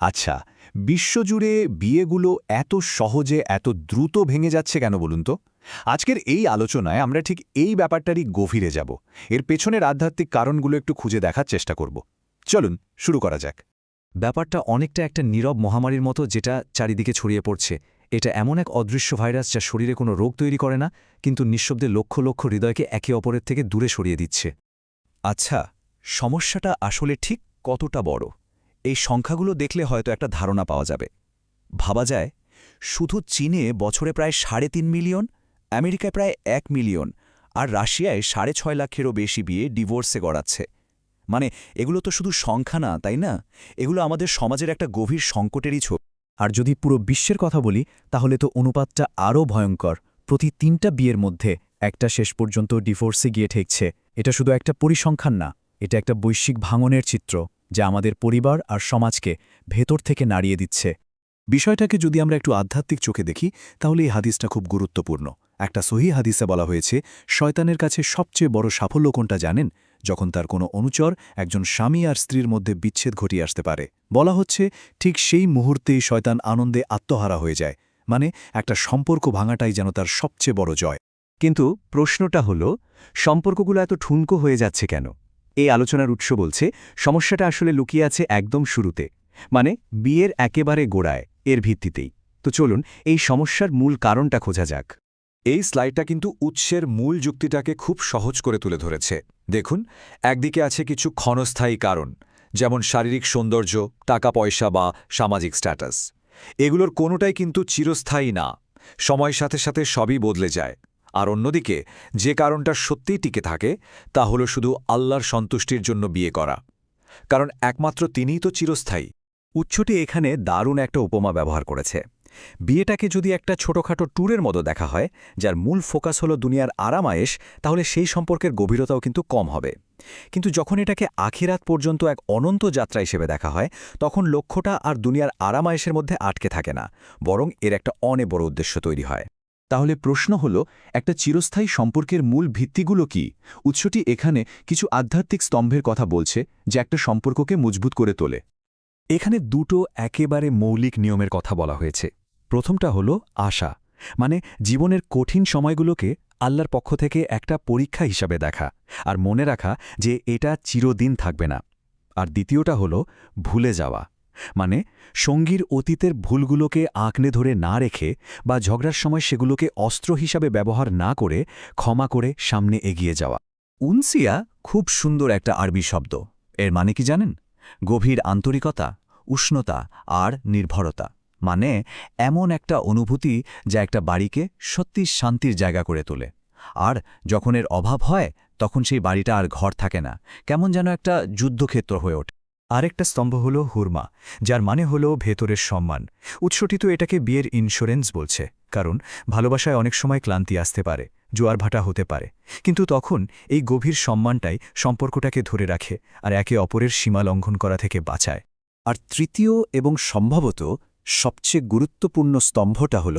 আচ্ছা বিশ্বজুড়ে বিয়েগুলো এত সহজে, এত দ্রুত ভেঙে যাচ্ছে কেন বলুন তো? আজকের এই আলোচনায় আমরা ঠিক এই ব্যাপারটারই গভীরে যাব। এর পেছনের আধ্যাত্মিক কারণগুলো একটু খুঁজে দেখার চেষ্টা করব। চলুন, শুরু করা যাক। ব্যাপারটা অনেকটা একটা নীরব মহামারীর মতো যেটা চারিদিকে ছড়িয়ে পড়ছে। এটা এমন এক অদৃশ্য ভাইরাস যা শরীরে কোনো রোগ তৈরি করে না, কিন্তু নিঃশব্দে লক্ষ লক্ষ হৃদয়কে একে অপরের থেকে দূরে সরিয়ে দিচ্ছে। আচ্ছা সমস্যাটা আসলে ঠিক কতটা বড়? এই সংখ্যাগুলো দেখলে হয়তো একটা ধারণা পাওয়া যাবে। ভাবা যায়, শুধু চীনে বছরে প্রায় সাড়ে তিন মিলিয়ন, আমেরিকায় প্রায় এক মিলিয়ন, আর রাশিয়ায় সাড়ে ছয় লাখেরও বেশি বিয়ে ডিভোর্সে গড়াচ্ছে। মানে এগুলো তো শুধু সংখ্যা না, তাই না? এগুলো আমাদের সমাজের একটা গভীর সংকটেরই ছবি আর যদি পুরো বিশ্বের কথা বলি, তাহলে তো অনুপাতটা আরও ভয়ঙ্কর। প্রতি তিনটা বিয়ের মধ্যে একটা শেষ পর্যন্ত ডিভোর্সে গিয়ে ঠেকছে। এটা শুধু একটা পরিসংখ্যান না, এটা একটা বৈশ্বিক ভাঙনের চিত্র। যা আমাদের পরিবার আর সমাজকে ভেতর থেকে নাড়িয়ে দিচ্ছে। বিষয়টাকে যদি আমরা একটু আধ্যাত্মিক চোখে দেখি, তাহলে এই হাদিসটা খুব গুরুত্বপূর্ণ। একটা সহি হাদিসে বলা হয়েছে, শয়তানের কাছে সবচেয়ে বড় সাফল্য কোনটা জানেন? যখন তার কোনো অনুচর একজন স্বামী আর স্ত্রীর মধ্যে বিচ্ছেদ ঘটিয়ে আসতে পারে। বলা হচ্ছে, ঠিক সেই মুহূর্তেই শয়তান আনন্দে আত্মহারা হয়ে যায়। মানে একটা সম্পর্ক ভাঙাটাই যেন তার সবচেয়ে বড় জয়। কিন্তু প্রশ্নটা হল, সম্পর্কগুলো এত ঠুনকো হয়ে যাচ্ছে কেন? এই আলোচনার উৎস বলছে, সমস্যাটা আসলে লুকিয়ে আছে একদম শুরুতে। মানে বিয়ের একেবারে গোড়ায়, এর ভিত্তিতেই। তো চলুন, এই সমস্যার মূল কারণটা খোঁজা যাক। এই স্লাইডটা কিন্তু উৎসের মূল যুক্তিটাকে খুব সহজ করে তুলে ধরেছে। দেখুন, একদিকে আছে কিছু ক্ষণস্থায়ী কারণ, যেমন শারীরিক সৌন্দর্য টাকা পয়সা বা সামাজিক স্ট্যাটাস। এগুলোর কোনোটাই কিন্তু চিরস্থায়ী না। সময়ের সাথে সাথে সবই বদলে যায়। আর অন্যদিকে, যে কারণটা সত্যিই টিকে থাকে, তা হলো শুধু আল্লাহর সন্তুষ্টির জন্য বিয়ে করা। কারণ একমাত্র তিনিই তো চিরস্থায়ী। উৎসটি এখানে দারুণ একটা উপমা ব্যবহার করেছে। বিয়েটাকে যদি একটা ছোটখাটো ট্যুরের মতো দেখা হয়, যার মূল ফোকাস হলো দুনিয়ার আরামায়েশ তাহলে সেই সম্পর্কের গভীরতাও কিন্তু কম হবে। কিন্তু যখন এটাকে আখিরাত পর্যন্ত এক অনন্ত যাত্রা হিসেবে দেখা হয়, তখন লক্ষ্যটা আর দুনিয়ার আরামায়েশের মধ্যে আটকে থাকে না, বরং এর একটা অনেক বড় উদ্দেশ্য তৈরি হয়। তাহলে প্রশ্ন হল, একটা চিরস্থায়ী সম্পর্কের মূল ভিত্তিগুলো কি? উৎসটি এখানে কিছু আধ্যাত্মিক স্তম্ভের কথা বলছে, যা একটা সম্পর্ককে মজবুত করে তোলে। এখানে দুটো একেবারে মৌলিক নিয়মের কথা বলা হয়েছে। প্রথমটা হলো আশা মানে জীবনের কঠিন সময়গুলোকে আল্লাহর পক্ষ থেকে একটা পরীক্ষা হিসাবে দেখা, আর মনে রাখা যে এটা চিরদিন থাকবে না। আর দ্বিতীয়টা হলো ভুলে যাওয়া। মানে সঙ্গীর অতীতের ভুলগুলোকে আঁকড়ে ধরে না রেখে বা ঝগড়ার সময় সেগুলোকে অস্ত্র হিসাবে ব্যবহার না করে ক্ষমা করে সামনে এগিয়ে যাওয়া। উনসিয়া খুব সুন্দর একটা আরবি শব্দ। এর মানে কি জানেন? গভীর আন্তরিকতা, উষ্ণতা আর নির্ভরতা। মানে এমন একটা অনুভূতি যা একটা বাড়িকে সত্যি শান্তির জায়গা করে তোলে। আর যখন এর অভাব হয়, তখন সেই বাড়িটা আর ঘর থাকে না। কেমন যেন একটা যুদ্ধক্ষেত্র হয়ে ওঠে। আরেকটা স্তম্ভ হল হুরমা, যার মানে হল ভেতরের সম্মান। উৎসটি তো এটাকে বিয়ের ইন্স্যুরেন্স বলছে, কারণ ভালোবাসায় অনেক সময় ক্লান্তি আসতে পারে, জোয়ার ভাটা হতে পারে। কিন্তু তখন এই গভীর সম্মানটাই সম্পর্কটাকে ধরে রাখে আর একে অপরের সীমা লঙ্ঘন করা থেকে বাঁচায়। আর তৃতীয় এবং সম্ভবত সবচেয়ে গুরুত্বপূর্ণ স্তম্ভটা হল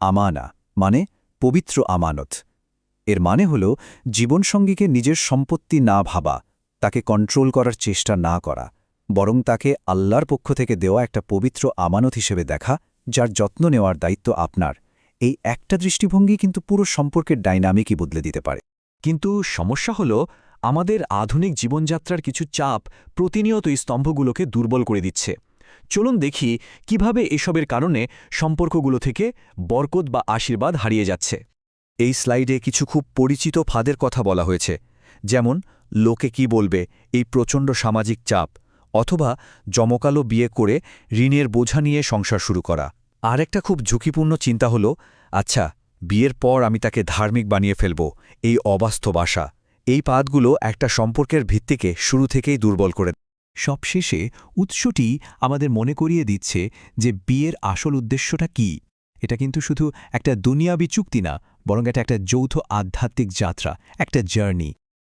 আমানা মানে পবিত্র আমানত। এর মানে হল জীবনসঙ্গীকে নিজের সম্পত্তি না ভাবা, তাকে কন্ট্রোল করার চেষ্টা না করা। বরং তাকে আল্লাহর পক্ষ থেকে দেওয়া একটা পবিত্র আমানত হিসেবে দেখা, যার যত্ন নেওয়ার দায়িত্ব আপনার। এই একটা দৃষ্টিভঙ্গি কিন্তু পুরো সম্পর্কের ডাইনামিকই বদলে দিতে পারে। কিন্তু সমস্যা হল, আমাদের আধুনিক জীবনযাত্রার কিছু চাপ প্রতিনিয়ত এই স্তম্ভগুলোকে দুর্বল করে দিচ্ছে। চলুন দেখি কীভাবে এসবের কারণে সম্পর্কগুলো থেকে বরকত বা আশীর্বাদ হারিয়ে যাচ্ছে। এই স্লাইডে কিছু খুব পরিচিত ফাঁদের কথা বলা হয়েছে। যেমন, লোকে কি বলবে? এই প্রচণ্ড সামাজিক চাপ। অথবা জমকালো বিয়ে করে ঋণের বোঝা নিয়ে সংসার শুরু করা। আর একটা খুব ঝুঁকিপূর্ণ চিন্তা হল আচ্ছা বিয়ের পর আমি তাকে ধার্মিক বানিয়ে ফেলব, এই অবাস্তব আশা। এই পাতগুলো একটা সম্পর্কের ভিত্তিকে শুরু থেকেই দুর্বল করে সবশেষে উৎসটি আমাদের মনে করিয়ে দিচ্ছে যে বিয়ের আসল উদ্দেশ্যটা কি। এটা কিন্তু শুধু একটা দুনিয়াবি চুক্তি না, বরং এটা একটা যৌথ আধ্যাত্মিক যাত্রা, একটা জার্নি।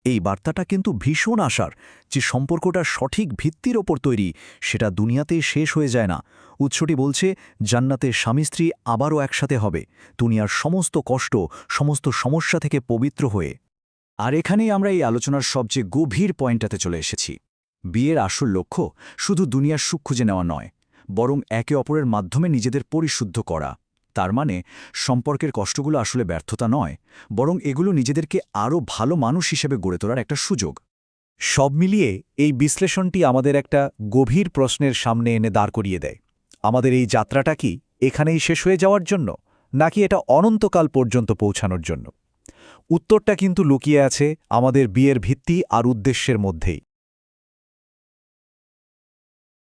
এই বার্তাটা কিন্তু ভীষণ আশার যে সম্পর্কটা সঠিক ভিত্তির ওপর তৈরি, সেটা দুনিয়াতেই শেষ হয়ে যায় না। উৎসটি বলছে, জান্নাতে স্বামী স্ত্রী আবারও একসাথে হবে, দুনিয়ার সমস্ত কষ্ট, সমস্ত সমস্যা থেকে পবিত্র হয়ে। আর এখানেই আমরা এই আলোচনার সবচেয়ে গভীর পয়েন্টটাতে চলে এসেছি। বিয়ের আসল লক্ষ্য শুধু দুনিয়ার সুখ খুঁজে নেওয়া নয়, বরং একে অপরের মাধ্যমে নিজেদের পরিশুদ্ধ করা। তার মানে সম্পর্কের কষ্টগুলো আসলে ব্যর্থতা নয়, বরং এগুলো নিজেদেরকে আরও ভালো মানুষ হিসেবে গড়ে তোলার একটা সুযোগ। সব মিলিয়ে এই বিশ্লেষণটি আমাদের একটা গভীর প্রশ্নের সামনে এনে দাঁড় করিয়ে দেয়। আমাদের এই যাত্রাটা কি এখানেই শেষ হয়ে যাওয়ার জন্য, নাকি এটা অনন্তকাল পর্যন্ত পৌঁছানোর জন্য? উত্তরটা কিন্তু লুকিয়ে আছে আমাদের বিয়ের ভিত্তি আর উদ্দেশ্যের মধ্যেই।